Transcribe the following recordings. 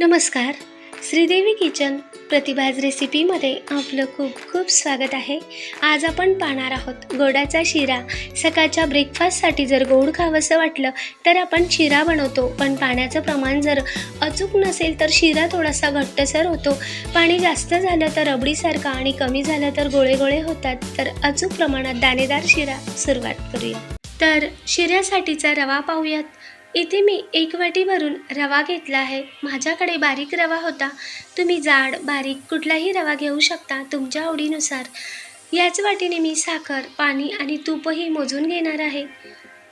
नमस्कार. श्रीदेवी किचन प्रतिभाज रेसिपीमध्ये आपलं खूप खूप स्वागत आहे. आज आपण पाहणार आहोत गोडाचा शिरा. सकाळच्या ब्रेकफास्टसाठी जर गोड खावंसं वाटलं तर आपण शिरा बनवतो. पण पाण्याचं प्रमाण जर अचूक नसेल तर शिरा थोडासा घट्टसर होतो. पाणी जास्त झालं तर रबडीसारखा आणि कमी झालं तर गोळे गोळे होतात. तर अचूक प्रमाणात दाणेदार शिरा सुरुवात करूया. तर शिऱ्यासाठीचा रवा पाहूयात. इथे मी एक वाटी भरून रवा घेतला आहे. माझ्याकडे बारीक रवा होता. तुम्ही जाड बारीक कुठलाही रवा घेऊ शकता तुमच्या आवडीनुसार. याच वाटीने मी साखर पाणी आणि तूपही मोजून घेणार आहे.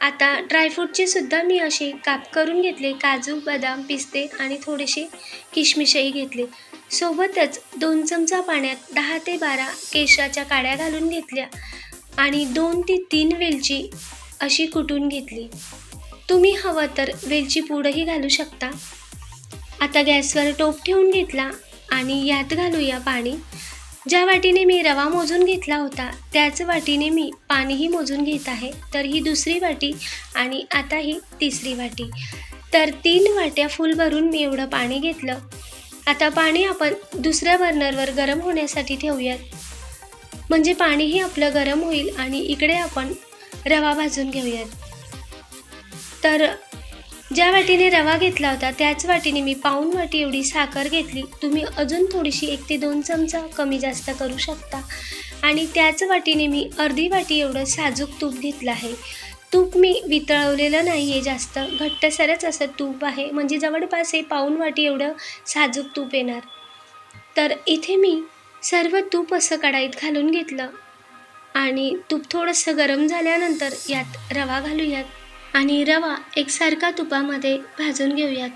आता ड्रायफ्रूटचे सुद्धा मी असे काप करून घेतले. काजू बदाम पिस्ते आणि थोडेसे किशमिशही घेतले. सोबतच दोन चमचा पाण्यात दहा ते बारा केशराच्या काड्या घालून घेतल्या आणि दोन ते तीन वेलची अशी कुटून घेतली. तुम्ही हवं तर वेलची पूडही घालू शकता. आता गॅसवर टोप ठेवून घेतला आणि यात घालूया पाणी. ज्या वाटीने मी रवा मोजून घेतला होता त्याच वाटीने मी पाणीही मोजून घेत आहे. तर ही दुसरी वाटी आणि आता ही तिसरी वाटी. तर तीन वाट्या फुल भरून मी एवढं पाणी घेतलं. आता पाणी आपण दुसऱ्या बर्नरवर गरम होण्यासाठी ठेवूयात. म्हणजे पाणीही आपलं गरम होईल आणि इकडे आपण रवा भाजून घेऊयात. तर ज्या वाटीने रवा घेतला होता त्याच वाटीने मी पाऊण वाटी एवढी साखर घेतली. तुम्ही अजून थोडीशी एक ते दोन चमचा कमी जास्त करू शकता. आणि त्याच वाटीने मी अर्धी वाटी एवढं साजूक तूप घेतलं आहे. तूप मी वितळवलेलं नाही आहे जास्त घट्टसरच असं तूप आहे. म्हणजे जवळपास हे पाऊण वाटी एवढं साजूक तूप येणार. तर इथे मी सर्व तूप असं कढाईत घालून घेतलं. आणि तूप थोडंसं गरम झाल्यानंतर यात रवा घालूयात. आणि रवा एकसारखा तुपामध्ये भाजून घेऊयात.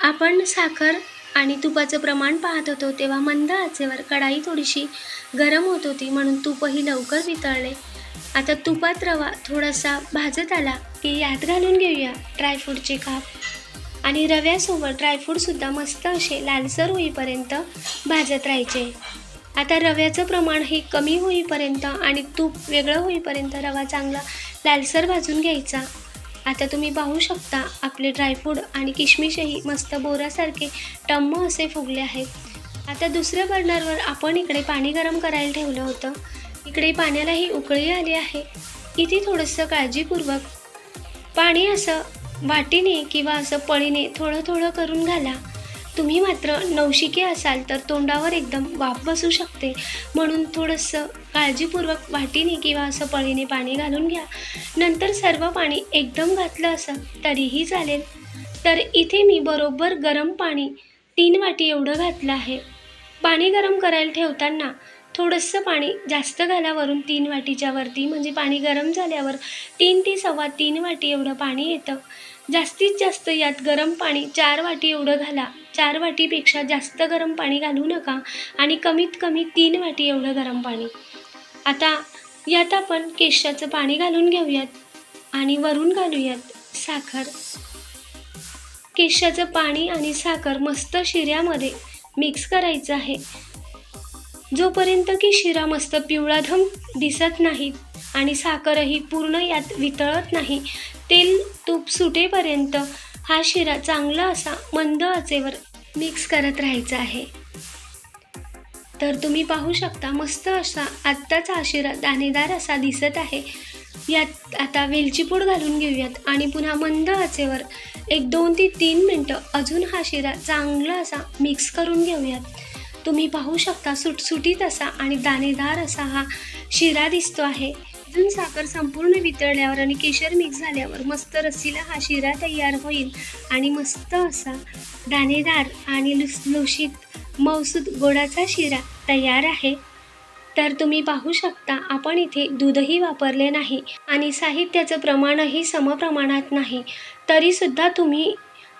आपण साखर आणि तुपाचं प्रमाण पाहत होतो तेव्हा मंद आचेवर कढाई थोडीशी गरम होत होती म्हणून तूपही लवकर वितळले. आता तुपात रवा थोडासा भाजत आला की यात घालून घेऊया ड्रायफ्रूटचे काप. आणि रव्यासोबत ड्रायफ्रूटसुद्धा मस्त असे लालसर होईपर्यंत भाजत राहायचे. आता रव्याचं प्रमाण हे कमी होईपर्यंत आणि तूप वेगळं होईपर्यंत रवा चांगला लालसर भाजून घ्यायचा. आता तुम्ही पाहू शकता आपले ड्रायफ्रूट आणि किशमिशही मस्त बोरासारखे टम्म असे फुगले आहेत. आता दुसऱ्या बर्नरवर आपण इकडे पाणी गरम करायला ठेवलं होतं. इकडे पाण्यालाही उकळी आली आहे. इथे थोडंसं काळजीपूर्वक पाणी असं वाटीने किंवा असं पळीने थोडं थोडं करून घाला. तुम्ही मात्र नवशिके असाल तर तोंडावर एकदम वाफ बसू शकते. म्हणून थोडंसं काळजीपूर्वक वाटीने किंवा असं पळीने पाणी घालून घ्या. नंतर सर्व पाणी एकदम घातलं असं तरीही चालेल. तर इथे मी बरोबर गरम पाणी तीन वाटी एवढं घातलं आहे. पाणी गरम करायला ठेवताना थोडंसं पाणी जास्त घालावरून तीन वाटीच्या वरती म्हणजे पाणी गरम झाल्यावर तीन ते सव्वा तीन वाटी एवढं पाणी येतं. जास्तीत जास्त यात गरम पाणी चार वाटी एवढं घाला. चार वाटीपेक्षा जास्त गरम पाणी घालू नका आणि कमीत कमी तीन वाटी एवढं गरम पाणी. आता यात आपण केशाचं पाणी घालून घेऊयात आणि वरून घालूयात साखर. केशाचं पाणी आणि साखर मस्त शिऱ्यामध्ये मिक्स करायचं आहे. जोपर्यंत की शिरा मस्त पिवळाधम दिसत नाही आणि साखरही पूर्ण यात वितळत नाही तेल तूप सुटेपर्यंत हा शिरा चांगला असा मंद आचेवर मिक्स करत राहायचा आहे. तर तुम्ही पाहू शकता मस्त असा आत्ताचा हा शिरा दाणेदार असा दिसत आहे. यात आता वेलची पूड घालून घेऊयात आणि पुन्हा मंद आचेवर एक दोन ते तीन मिनटं अजून हा शिरा चांगला असा मिक्स करून घेऊयात. तुम्ही पाहू शकता सुटसुटीत असा आणि दाणेदार असा हा शिरा दिसतो आहे. एकदम साखर संपूर्ण वितळल्यावर आणि केशर मिक्स झाल्यावर मस्त रस्सीला हा शिरा तयार होईल. आणि मस्त असा दाणेदार आणि लुसलुशीत मौसूद गोडाचा शिरा तयार आहे. तर तुम्ही पाहू शकता आपण इथे दूधही वापरले नाही आणि साहित्याचं प्रमाणही समप्रमाणात नाही. तरीसुद्धा तुम्ही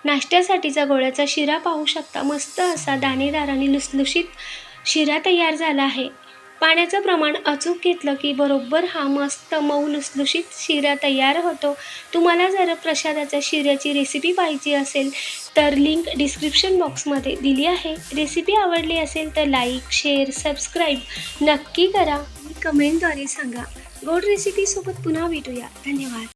नाश्त्यासाठीचा गोळ्याचा शिरा पाहू शकता. मस्त असा दाणेदार आणि लुसलुशीत शिरा तयार झाला आहे. पाण्याचं प्रमाण अचूक घेतलं की बरोबर हा मस्त मऊ लुसलुशीत शिरा तयार होतो. तुम्हाला जर प्रसादाच्या शिऱ्याची रेसिपी पाहिजे असेल तर लिंक डिस्क्रिप्शन बॉक्समध्ये दिली आहे. रेसिपी आवडली असेल तर लाईक शेअर सबस्क्राईब नक्की करा. कमेंटद्वारे सांगा. गोड रेसिपीसोबत पुन्हा भेटूया. धन्यवाद.